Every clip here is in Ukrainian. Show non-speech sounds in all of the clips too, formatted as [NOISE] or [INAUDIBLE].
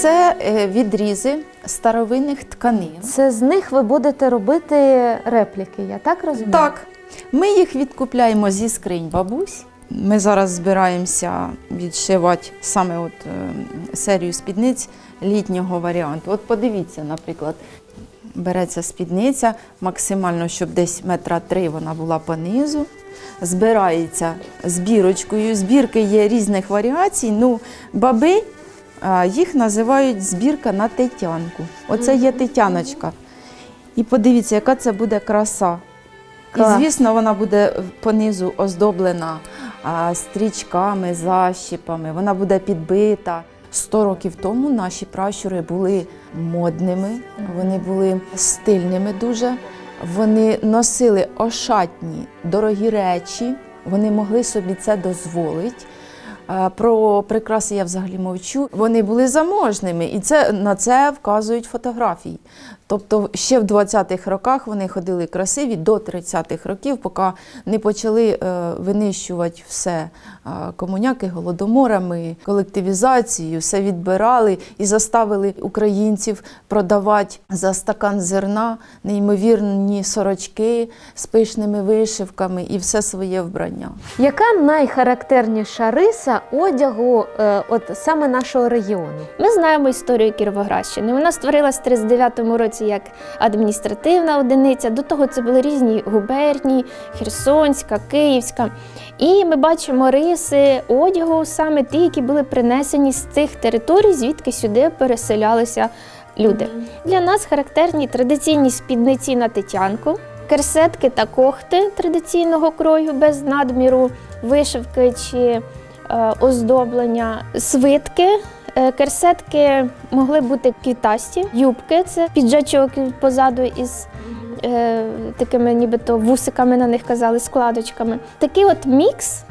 Це е, відрізи старовинних тканин. Це з них ви будете робити репліки, я так розумію? Так, ми їх відкупляємо зі скринь бабусь. Ми зараз збираємося відшивати саме от, е, серію спідниць літнього варіанту. От подивіться, наприклад, береться спідниця максимально, щоб десь метра три вона була по низу. Збирається збірочкою. Збірки є різних варіацій. Ну, баби їх називають збірка на тетянку. Оце є тетяночка. І подивіться, яка це буде краса. Клас. І звісно, вона буде понизу оздоблена стрічками, защіпами, вона буде підбита. Сто років тому наші пращури були модними, вони були стильними дуже. Вони носили ошатні, дорогі речі, вони могли собі це дозволити. А, Про прикраси я взагалі мовчу. Вони були заможними, і це на це вказують фотографії. Тобто ще в 20-х роках вони ходили красиві до 30-х років, поки не почали е, винищувати все е, комуняки голодоморами, колективізацією, все відбирали і заставили українців продавати за стакан зерна неймовірні сорочки з пишними вишивками і все своє вбрання. Яка найхарактерніша риса одягу е, от саме нашого регіону? Ми знаємо історію Кіровоградщини. Вона створилась в 39-му році як адміністративна одиниця. До того це були різні губернії, Херсонська, Київська. І ми бачимо риси одягу, саме ті, які були принесені з цих територій, звідки сюди переселялися люди. Для нас характерні традиційні спідниці на тетянку, керсетки та кохти традиційного крою без надміру, вишивки чи оздоблення, свитки. Е, Керсетки могли бути квітасті, юбки це піджачок позаду із е, такими нібито вусиками на них казали, складочками. Такий от мікс,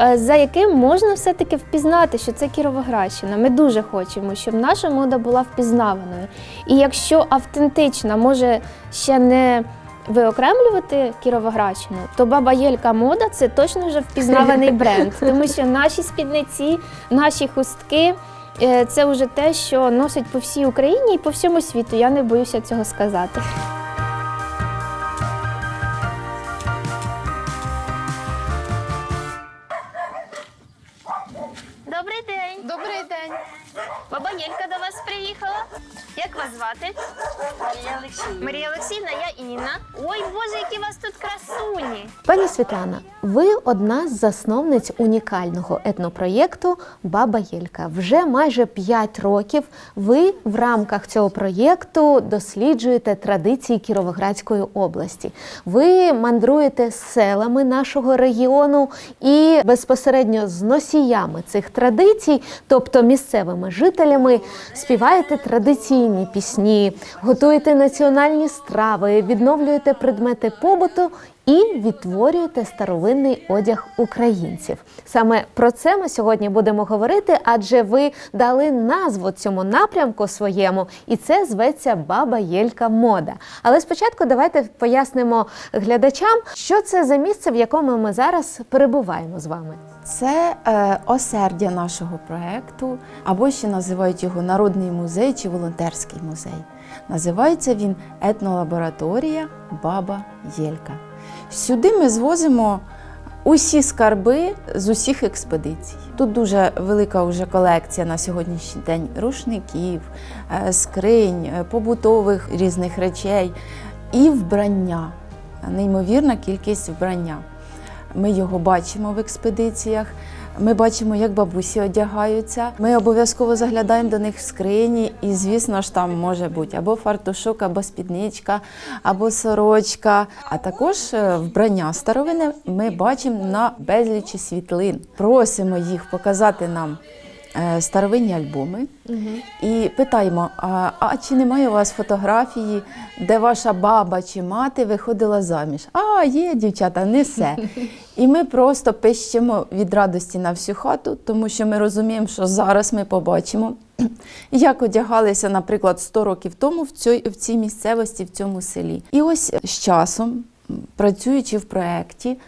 е, за яким можна все-таки впізнати, що це Кіровоградщина. Ми дуже хочемо, щоб наша мода була впізнаваною. І якщо автентична може ще не виокремлювати Кіровоградщину, то баба Єлька мода це точно вже впізнаваний [LAUGHS] бренд, тому що наші спідниці, наші хустки. е, Це вже те, що носять по всій Україні і по всьому світу. Я не боюся цього сказати. Добрий день. Добрий день. Баба Єлька до вас приїхала. Як вас звати? Марія Олексіївна. Марія Олексійовна, я Інна. Ой, Боже, які у вас тут красуні! Пані Світлана, ви одна з засновниць унікального етнопроєкту Баба Єлька. Вже майже 5 років ви в рамках цього проєкту досліджуєте традиції Кіровоградської області. Ви мандруєте селами нашого регіону і безпосередньо з носіями цих традицій, тобто місцевими жителями, співаєте традиційні пісні, готуєте національні страви, відновлюєте предмети побуту і відтворюєте старовинний одяг українців. Саме про це ми сьогодні будемо говорити, адже ви дали назву цьому напрямку своєму, і це зветься Баба Єлька Мода. Але спочатку давайте пояснимо глядачам, що це за місце, в якому ми зараз перебуваємо з вами. Це е, осердя нашого проєкту, або ще називають його Народний музей чи волонтерський музей. Називається він етнолабораторія Баба Єлька. Сюди ми звозимо усі скарби з усіх експедицій. Тут дуже велика вже колекція на сьогоднішній день рушників, е, скринь, е, побутових різних речей і вбрання. Неймовірна кількість вбрання. Ми його бачимо в експедиціях. Ми бачимо, як бабусі одягаються. Ми обов'язково заглядаємо до них в скрині, і, звісно ж, там може бути або фартушок, або спідничка, або сорочка. А також е, вбрання старовини ми бачимо на безлічі світлин. Просимо їх показати нам старовинні альбоми і питаємо: а, а чи немає у вас фотографії, де ваша баба чи мати виходила заміж? А, є, дівчата, несе. [LAUGHS] І ми просто пищимо від радості на всю хату, тому що ми розуміємо, що зараз ми побачимо, [CLEARS THROAT] як одягалися, наприклад, 100 років тому в цій, в цій місцевості, в цьому селі. І ось з часом, працюючи в проєкті,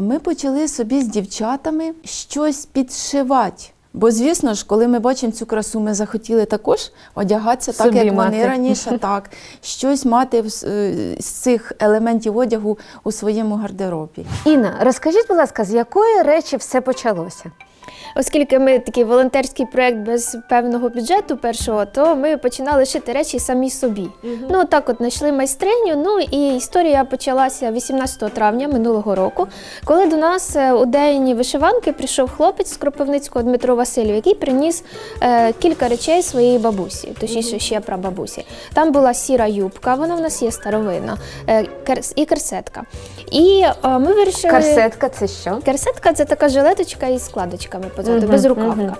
ми почали собі з дівчатами щось підшивати Бо, звісно ж, коли ми бачимо цю красу, ми захотіли також одягатися так, Собі як мати. вони раніше, [LAUGHS] так, щось мати в е, з цих елементів одягу у своєму гардеробі. Інна, розкажіть, будь ласка, з якої речі все почалося? Оскільки ми такий волонтерський проект без певного бюджету першого, то ми починали шити речі самі собі. Ну так от знайшли майстриню. Ну і історія почалася 18 травня минулого року, коли до нас е, у день вишиванки прийшов хлопець з Кропивницького Дмитро Васильов, який приніс е, кілька речей своєї бабусі, точніше ще прабабусі. Там була сіра юбка, вона в нас є старовинна, е, і керсетка. І е, ми вирішили. Корсетка це що? Керсетка це така жилеточка із складочками позаду, Мгм, безрукавка. мгм.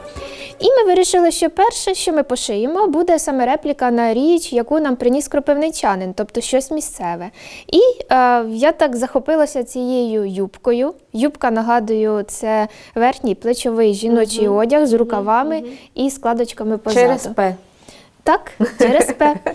І ми вирішили, що перше, що ми пошиємо, буде саме репліка на річ, яку нам приніс кропивничанин, тобто щось місцеве. І е, я так захопилася цією юбкою. Юбка, нагадую, це верхній плечовий жіночий одяг з рукавами і складочками позаду. Через П. Так, через П. [LAUGHS]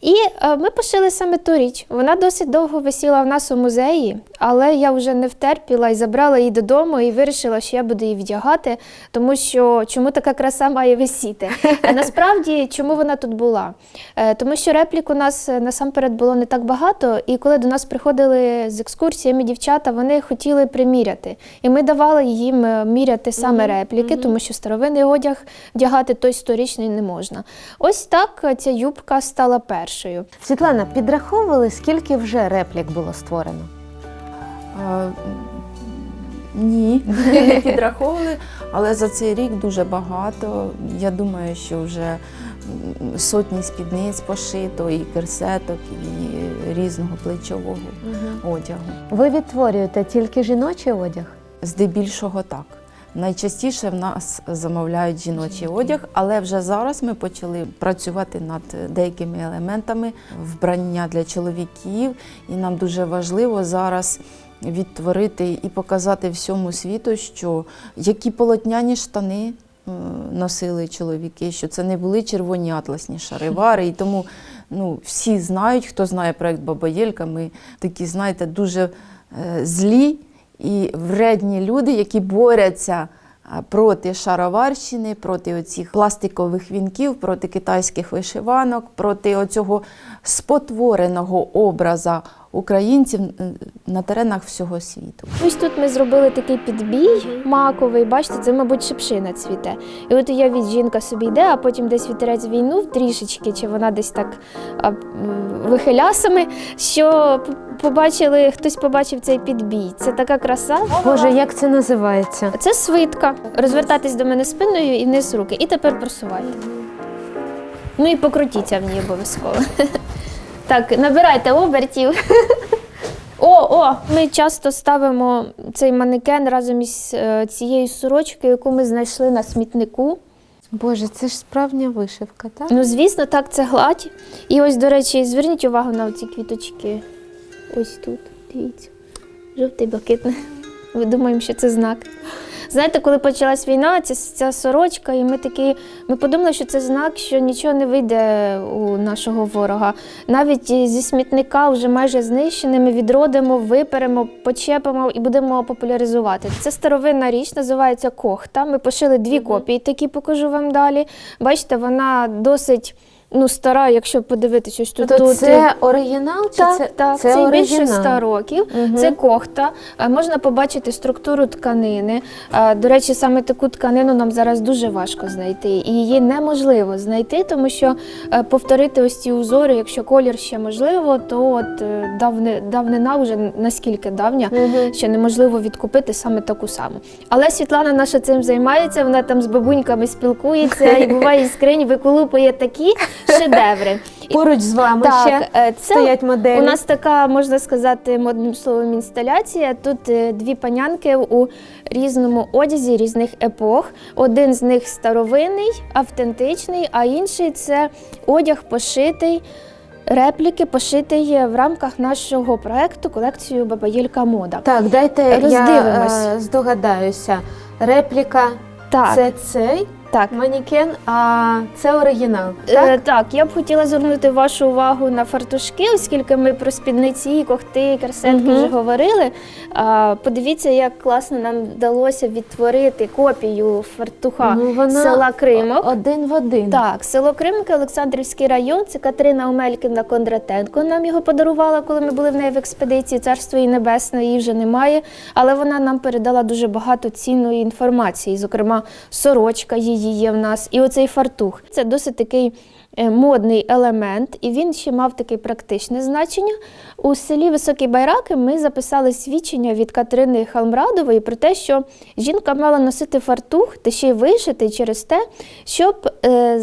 І е, ми пошили саме ту річ. Вона досить довго висіла в нас у музеї, але я вже не втерпіла і забрала її додому і вирішила, що я буду її вдягати, тому що чому така краса має висіти? А насправді, чому вона тут була? Е, тому що реплік у нас е, насамперед було не так багато, і коли до нас приходили з екскурсіями дівчата, вони хотіли приміряти. І ми давали їм міряти саме репліки, тому що старовинний одяг вдягати той сторічний не можна. Ось так ця юбка стала першою. Світлана, підраховували, скільки вже реплік було створено? А, ні, не [LAUGHS] підраховували, але за цей рік дуже багато. Я думаю, що вже сотні спідниць пошито, і керсеток, і різного плечового одягу. Ви відтворюєте тільки жіночий одяг? Здебільшого так. Найчастіше в нас замовляють жіночий одяг, але вже зараз ми почали працювати над деякими елементами вбрання для чоловіків, і нам дуже важливо зараз відтворити і показати всьому світу, що які полотняні штани носили чоловіки, що це не були червоні атласні шаривари. І тому ну, всі знають, хто знає проект Баба Єлька, ми такі, знаєте, дуже е, злі і вредні люди, які борються проти шароварщини, проти оцих пластикових вінків, проти китайських вишиванок, проти оцього спотвореного образа українців е, на теренах всього світу. Ось тут ми зробили такий підбій маковий. Бачите, це, мабуть, шипшина цвіте. І от уявіть, жінка собі йде, а потім десь вітерець війнув трішечки, чи вона десь так а, вихилясами, що побачили, хтось побачив цей підбій. Це така краса. Боже, як це називається? Це свитка. Розвертатись до мене спиною і вниз руки. І тепер просувайте. Ну і покрутіться в ній обов'язково. [LAUGHS] Так, набирайте обертів. О, о! Ми часто ставимо цей манекен разом із е, цією сорочкою, яку ми знайшли на смітнику. Боже, це ж справжня вишивка, так? Ну, звісно, так, це гладь. І ось, до речі, зверніть увагу на ці квіточки. Ось тут, дивіться. Жовтий блакитний. Ми думаємо, що це знак. Знаєте, коли почалась війна, ця, ця сорочка, і ми такі, ми подумали, що це знак, що нічого не вийде у нашого ворога. Навіть зі смітника вже майже знищене, ми відродимо, виперемо, почепимо і будемо популяризувати. Це старовинна річ, називається кохта. Ми пошили дві копії, такі покажу вам далі. Бачите, вона досить ну, стара, якщо подивитись, ось тут. То це оригінал чи так, це, так, це це, більше оригінал? 100 років. Мгм. Це кохта. Е, Можна побачити структуру тканини. Е, До речі, саме таку тканину нам зараз дуже важко знайти. І її неможливо знайти, тому що е, повторити ось ці узори, якщо колір ще можливо, то от давни, давнина вже наскільки давня, Мгм. що неможливо відкупити саме таку саму. Але Світлана наша цим займається, вона там з бабуньками спілкується і буває з скрині виколупує такі шедеври. [LAUGHS] Поруч з вами ще е, це стоять моделі. у нас така, можна сказати, модним словом інсталяція. Тут е, дві панянки у різному одязі різних епох. Один з них старовинний, автентичний, а інший це одяг пошитий. Репліки пошитий в рамках нашого проекту колекцію Бабаєлька Мода. Так, дайте я Роздивимось. е, здогадаюся. Репліка Так, це цей, Так. Манікен, а це оригінал. Е, Так? так, я б хотіла звернути вашу увагу на фартушки, оскільки ми про спідниці, когти, керсетки Мгм. вже говорили. А, подивіться, як класно нам вдалося відтворити копію фартуха Ну, вона села Кримок. Один в один. Так, село Кримки, Олександрівський район. Це Катерина Омельківна Кондратенко нам його подарувала, коли ми були в неї в експедиції. Царство її небесне, її вже немає. Але вона нам передала дуже багато цінної інформації. Зокрема, сорочка її є в нас, і оцей фартух. Це досить такий. е, Модний елемент, і він ще мав таке практичне значення. У селі Високі Байраки ми записали свідчення від Катерини Халмрадової про те, що жінка мала носити фартух, та ще й вишитий через те, щоб е,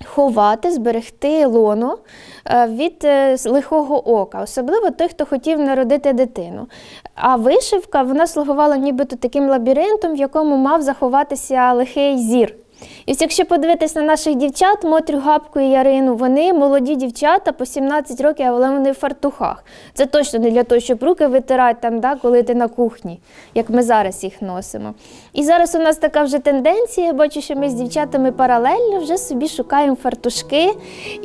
заховати, зберегти лоно е, від е, лихого ока, особливо той, хто хотів народити дитину. А вишивка вона слугувала нібито таким лабіринтом, в якому мав заховатися лихий зір. І якщо подивитись на наших дівчат, Мотрю Гапку і Ярину, вони молоді дівчата по 17 років, але вони в фартухах. Це точно не для того, щоб руки витирати там, да, коли ти на кухні, як ми зараз їх носимо. І зараз у нас така вже тенденція. Я бачу, що ми з дівчатами паралельно вже собі шукаємо фартушки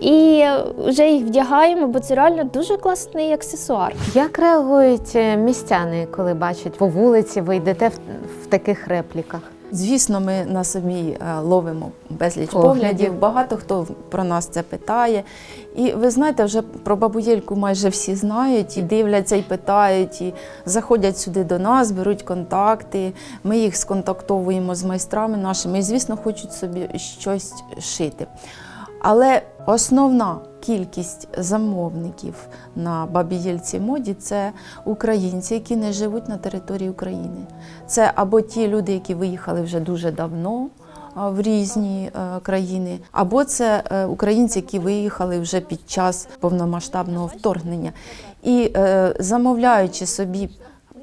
і вже їх вдягаємо, бо це реально дуже класний аксесуар. Як реагують е, містяни, коли бачать по вулиці, ви йдете в таких репліках? Звісно, ми на собі е, ловимо безліч Поглядів. поглядів. Багато хто про нас це питає. І ви знаєте, вже про бабу Єльку майже всі знають і дивляться, і питають, і заходять сюди до нас, беруть контакти. Ми їх сконтактовуємо з майстрами нашими і, звісно, хочуть собі щось шити. Але основна кількість замовників на Бабі Єльці моді це українці, які не живуть на території України. Це або ті люди, які виїхали вже дуже давно в різні е, країни, або це е, українці, які виїхали вже під час повномасштабного вторгнення. І е, замовляючи собі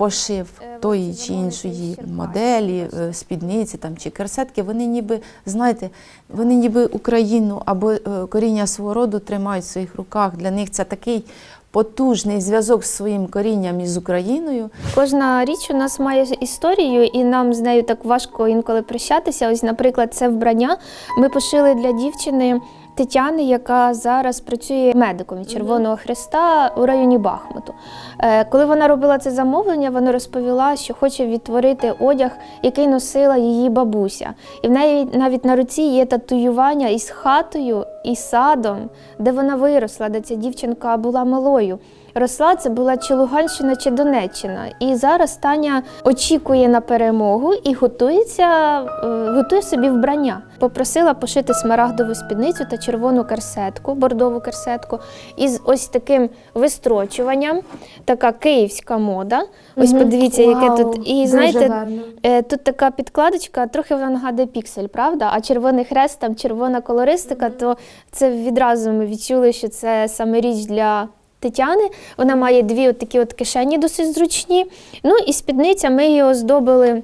пошив тої чи іншої моделі, е, спідниці там чи керсетки, вони ніби, знаєте, вони ніби Україну або е, коріння свого роду тримають в своїх руках. Для них це такий потужний зв'язок з своїм корінням із Україною. Кожна річ у нас має історію, і нам з нею так важко інколи прощатися. Ось, наприклад, це вбрання. Ми пошили для дівчини Тетяни, яка зараз працює медиком від Червоного Христа у районі Бахмуту. Е, Коли вона робила це замовлення, вона розповіла, що хоче відтворити одяг, який носила її бабуся. І в неї навіть на руці є татуювання із хатою і садом, де вона виросла, де ця дівчинка була малою. Росла це була чи Луганщина, чи Донеччина. І зараз Таня очікує на перемогу і готується, е, готує собі вбрання. Попросила пошити смарагдову спідницю та червону керсетку, бордову керсетку, із ось таким вистрочуванням. Така київська мода. Ось подивіться, яке Вау, тут. І знаєте, гарно. Е, Тут така підкладочка, трохи вона нагадує піксель, правда? А червоний хрест, там червона колористика, то це відразу ми відчули, що це саме річ для Тетяни. Вона має дві от такі от кишені досить зручні. Ну і спідниця ми її оздобили.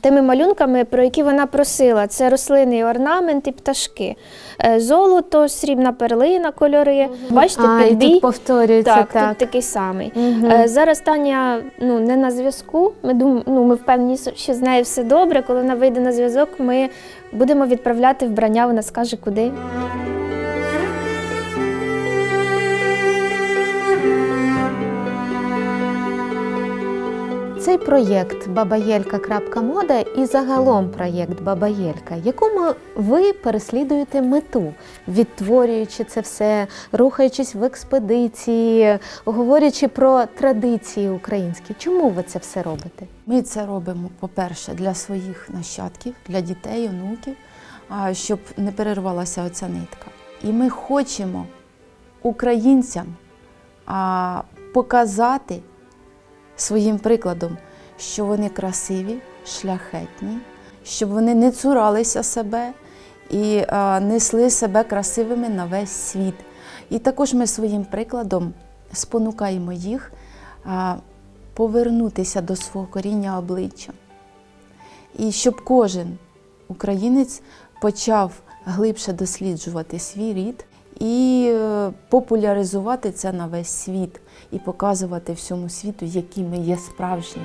Тими малюнками, про які вона просила, це рослинний орнамент і пташки. Е, Золото, срібна перлина, кольори. Бачите, а, і тут повторюється Так, так. тут такий самий. Е, Зараз Таня ну, не на зв'язку. Ми дум, ну, ми впевнені, що з нею все добре. Коли вона вийде на зв'язок, ми будемо відправляти вбрання, вона скаже куди. Проєкт Бабаєлька.мода і загалом проєкт Бабаєлька, якому ви переслідуєте мету, відтворюючи це все, рухаючись в експедиції, говорячи про традиції українські. Чому ви це все робите? Ми це робимо, по-перше, для своїх нащадків, для дітей, онуків, щоб не перервалася оця нитка. І ми хочемо українцям показати своїм прикладом, що вони красиві, шляхетні, щоб вони не цуралися себе і а, несли себе красивими на весь світ. І також ми своїм прикладом спонукаємо їх а, повернутися до свого коріння обличчя. І щоб кожен українець почав глибше досліджувати свій рід і е, популяризувати це на весь світ і показувати всьому світу, які ми є справжні.